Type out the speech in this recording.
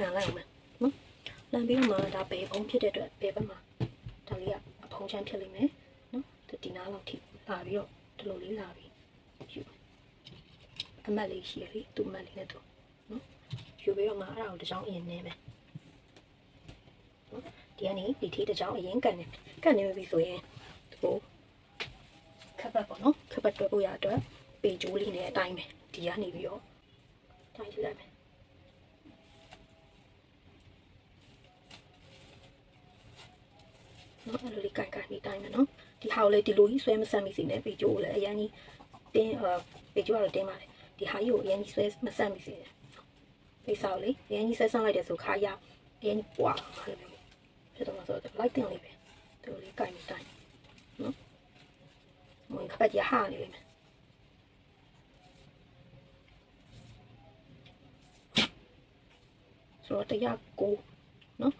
ခံလိုက်အောင်မယ်နော်လမ်းပြီးတော့မှဒါဘယ်ဘုံဖြစ်တဲ့အတွက်ဘယ်ဘက်မှာဒါလေးကအဖုံးချမ်းဖြစ်လိမ့်မယ်နော်ဒီနားလောက်ထိလာပြီးတော့ဒီလိုလေးလာပြီးယူအမတ်လေးရှိရလေသူ့အမတ်လေးနဲ့သူနော်ယူပြီးတော့မှအဲ့ဒါကိုတစ်ချောင်းအရင်နင်းမယ်နော်ဒီကနေဒီထိတစ်ချောင်းအရင်ကန်နေကန်နေပြီဆိုရင်ဒီကိုခပ်ပတ်ပေါ့နော်ခပ်ပတ်တွဲဖို့ရအတွက်ပေဂျိုးလေးနဲ့အတိုင်းပဲဒီကနေပြီးတော့တိုင်းလိုက်မယ် နော်အဲ့လိုလေးကြိုက်ကြိုက်နေတိုင်းမယ်နော်ဒီဟာကိုလေဒီလိုကြီးဆွဲမဆက်မိစေနဲ့ပေကြိုးကိုလည်းအရင်ကြီးတင်းအာပေကြိုးကတော့တင်းပါလေဒီဟာကြီးကိုအရင်ကြီးဆွဲမဆက်မိစေနဲ့ဖေးဆောက်လေအရင်ကြီးဆွဲဆောင်လိုက်တယ်ဆိုခါရအရင်ကြီးပွားအဲ့လိုမျိုးဖြစ်တော့မှဆိုတော့လိုက်တင်လေးပဲဒီလိုလေးကြိုက်နေတိုင်းနော်မဝင်ခပတ်ရဟာနေလိမ့်မယ်ဆိုတော့တရားကိုနော်